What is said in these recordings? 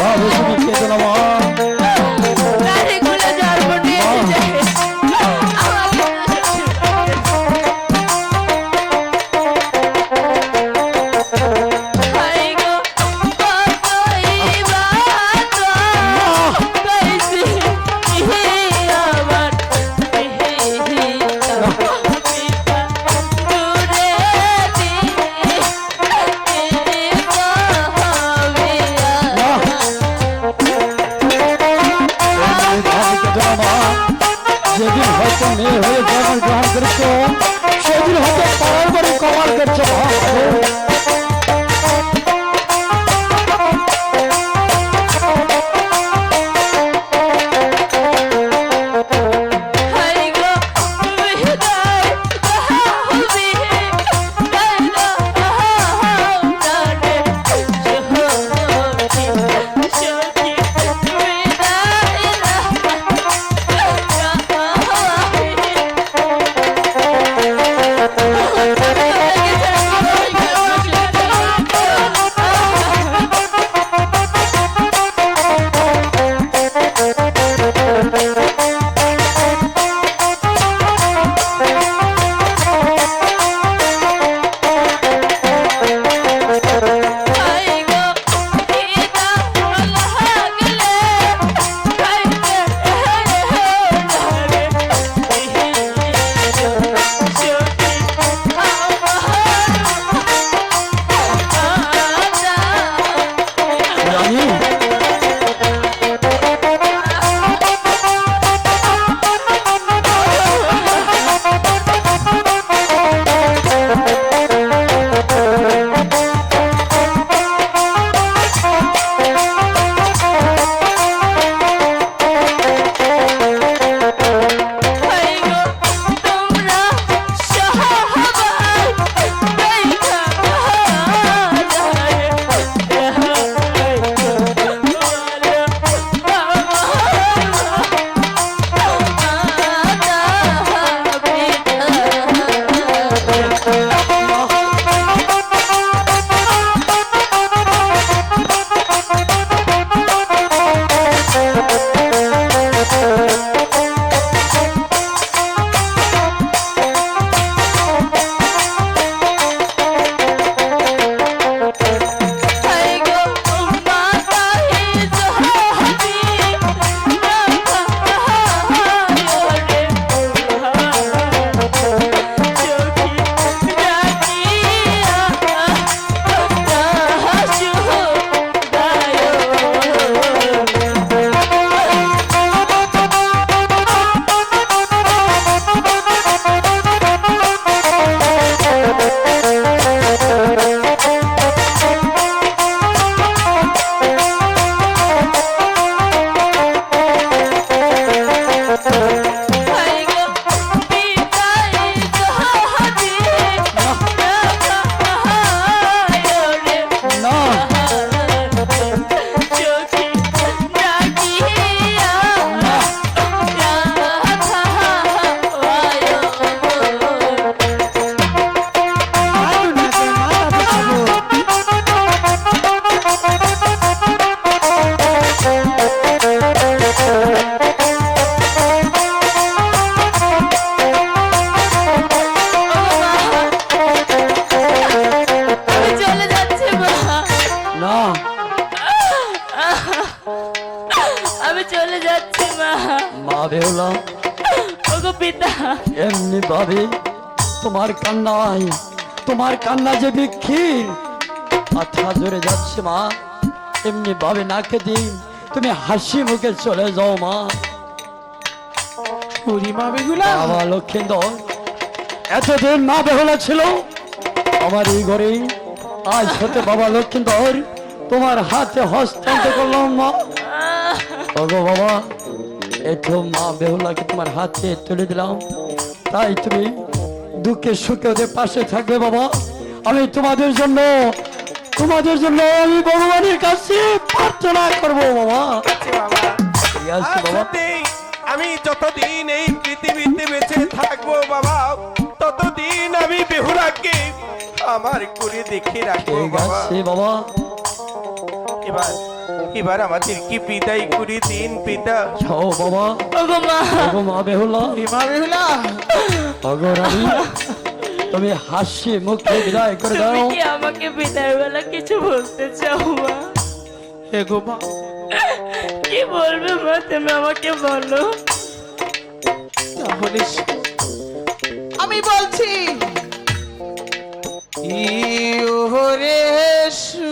Bravo. হয়তো মেয়ে হয়ে জন্ম গ্রহণ করেছো সেদিন হয়তো পাড়ার বাড়ি কমাল করছো আমি চলে যাচ্ছি মা। মা বেহুলা ওগো পিতা। এমনি ভাবে তোমার কান্নায় তোমার কান্না যে বিক্ষীর মাথা জোরে যাচ্ছে মা। এমনি ভাবে নাকে দিন তুমি হাসি মুখে চলে যাও মা। বাবা লক্ষ্মীন্দর এতদিন মা বেহুলা ছিল আমার এই ঘরে আজ হতে বাবা লক্ষ্মীন্দর তোমার হাতে হস্তান্তর করলাম মা। ওগো বাবা একটু মা বেহুলাকে তোমার হাতে তুলে দিলাম। তাই তুমি দুঃখে সুখে ওদের পাশে থাকবে বাবা। আমি তোমাদের জন্য তোমাদের জন্য আমি ভগবানের কাছে প্রার্থনা করব বাবা। বাবা। সত্যি আমি যতদিন এই পৃথিবীতে বেঁচে থাকব বাবা ততদিন আমি বেহুলাকে আমার করে দেখে রাখব বাবা। বাবা। এবার এবার আমাদের কি বিদায় করে দিন পিতা। বাবা। ওগো মা। ওগো মা বেহুলা। মা বেহুলা। ওগো রানী তুমি হাসি মুখে বিদায় করে তুমি দাও কি আমাকে বিদায় বেলা কিছু বলতে চাও মা? হে গো মা। কি বলবে মা? তুমি আমাকে বলো। তাহলে আমি বলছি। ইহরে সু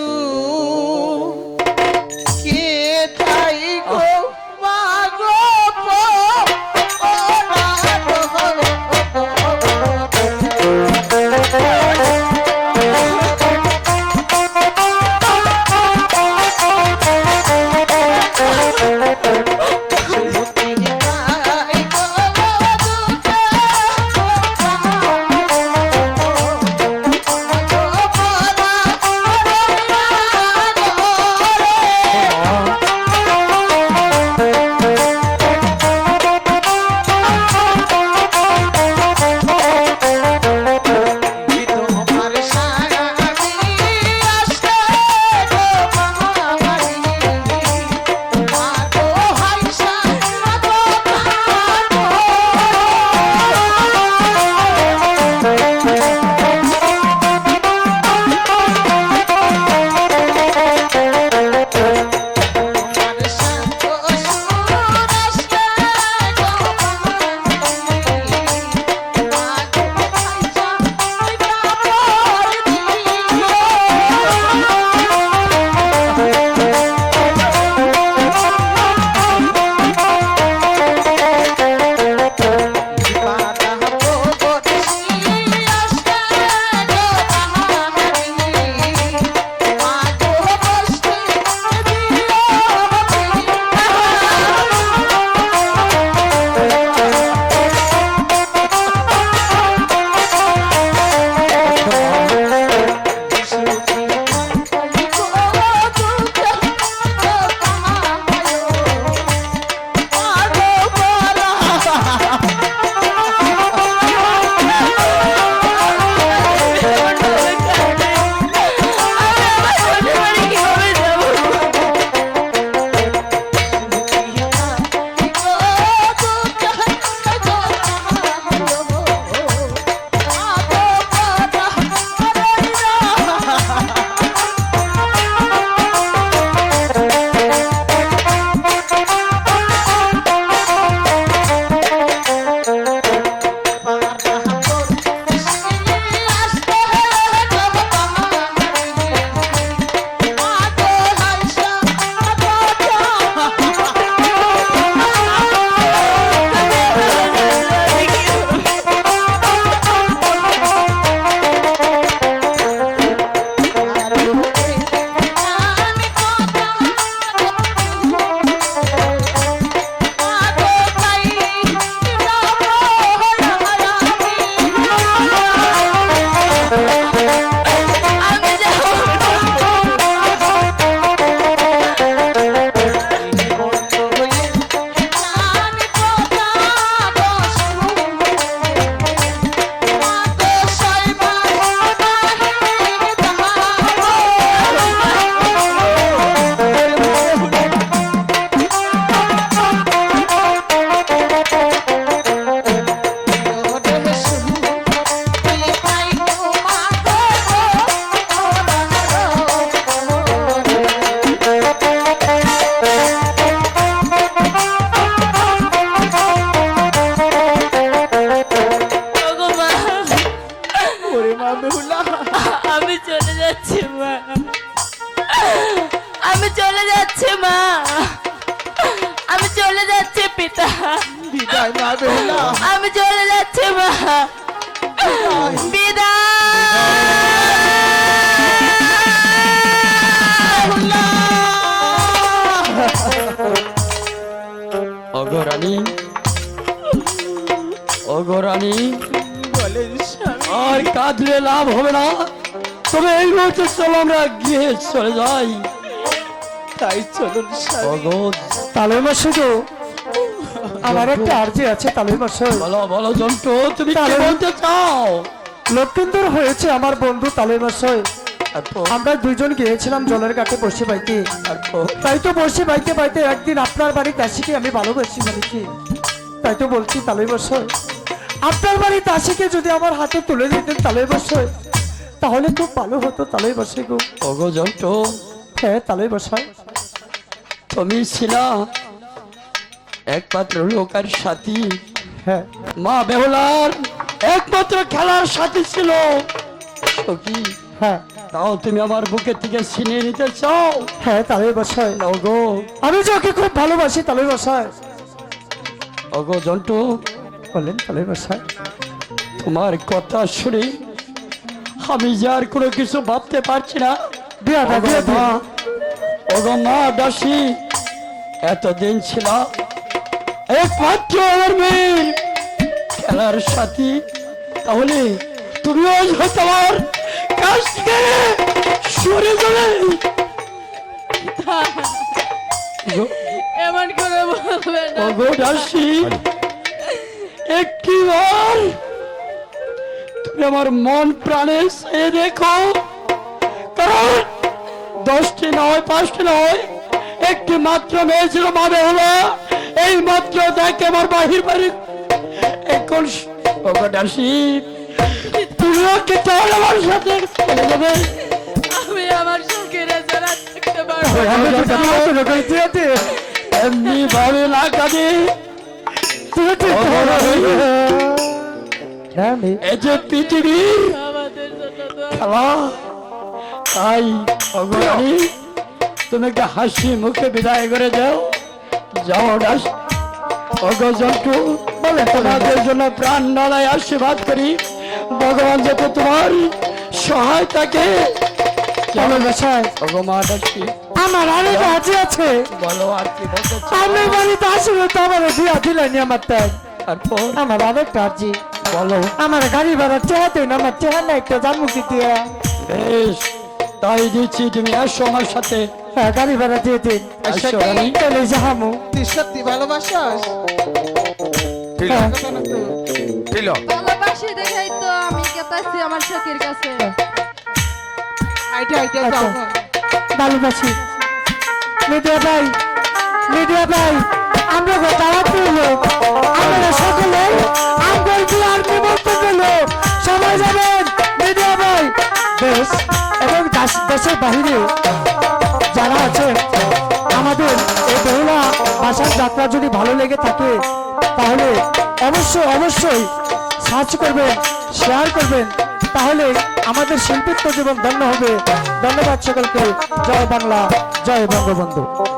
আমি চলে যাচ্ছি মা। আমি চলে যাচ্ছি মা। আমি চলে যাচ্ছি পিতা। বিদায় মা বেহুলা আমি চলে যাচ্ছি মা। অগরানী অগরানী বলেন আর কাঁদলে লাভ হবে না। তবে এই মুহূর্তে চলো আমরা গিয়ে চলে যাই। তাই চলুন স্বামী। অগদ তালই মাসে তো আমার একটা আর্জি আছে মাসে। বলো বলো জন্টু তুমি কি বলতে চাও? লক্ষিন্দর হয়েছে আমার বন্ধু তালই মাসে। আমরা দুইজন গিয়েছিলাম জলের ঘাটে বসে পাইতে তাই তো বসে বাইতে পাইতে একদিন আপনার বাড়ি দাসীকে আমি ভালোবাসি বলেছি। তাই তো বলছি তালই মাসে। আপনার বাড়ি দাসীকে যদি আমার হাতে তুলে দিতেন তালই মাসে তাহলে খুব ভালো হতো তালই বসে গো। অগো হ্যাঁ তালই বসায়। তুমি ছিলা একমাত্র লোকের সাথী। হ্যাঁ। মা বেহুলার একমাত্র খেলার সাথী ছিল। সখী হ্যাঁ। তাও তুমি আমার বুকের থেকে ছিনিয়ে নিতে চাও? হ্যাঁ তালই বসায়। অগো আমি যে ওকে খুব ভালোবাসি তালই বসায়। অগো জন্টু বলেন তালই বসায় তোমার কথা শুনে আমি যে আর কোনো কিছু ভাবতে পারছি না। বিয়া ওগো মা দাসী এতদিন ছিল একমাত্র আমার মেয়ের খেলার সাথী তাহলে তুমিও কাছ থেকে সরে যাবে। এমন করে বলবে না। ওগো দাসী একটিবার। তুমি আমার মন প্রাণে সে দেখো। কারণ দশটি নয় পাঁচটি নয় একটি মাত্র মেয়ে ছিল মাবে হলো। এই মাত্র দেখে আমার বাহির বাড়ি। এখন ওগো দাসী তুমিও কি তাহলে আমার সাথে। চলে যাবে আমি আমার সুখের যারা থাকতে পারব। এমনি ভাবে না কাঁদে। তাই হাসি মুখে বিদায় করে যাও যাও ডাস বলে তোমাদের জন্য প্রাণ নলায় আশীর্বাদ করি। ভগবান যাতে তোমার সহায়তাকে চলো বসায়। ভগমা ডাকি আমার আরে রাজি আছে। আর? আমি বাড়িতে আসলে তো আমার বিয়া দিলেনি আমার তাই আমার আরেক রাজি বলো। আমার গাড়ি ভাড়া চেহারা তুই না আমার চেহারা একটা জানব কি দিয়ে। বেশ তাই দিচ্ছি তুমি আসো আমার সাথে। হ্যাঁ গাড়ি ভাড়া দিয়ে দিন। আসো রানী চলে যাহামু তুই সত্যি ভালোবাসাস? হ্যাঁ। ভালোবাসি দেখাই তো আমি গেতাছি আমার সখীর কাছে। ভালোবাসি মিডিয়া ভাই মিডিয়া ভাই, আমরা তাড়াতাড়ি লোক আমরা সকলে আমগর বিয়ার নিমন্ত্রণ হলো সবাই যাবেন, মিডিয়া ভাই। দেশ এবং দেশের বাহিরে যারা আছেন আমাদের এই বেহুলা ভাষার যাত্রা যদি ভালো লেগে থাকে, তাহলে অবশ্যই অবশ্যই সার্চ করবেন, শেয়ার করবেন। তাহলে আমাদের শিল্পীত্ব জীবন ধন্য হবে। ধন্যবাদ সকলকে। জয় বাংলা জয় বঙ্গবন্ধু।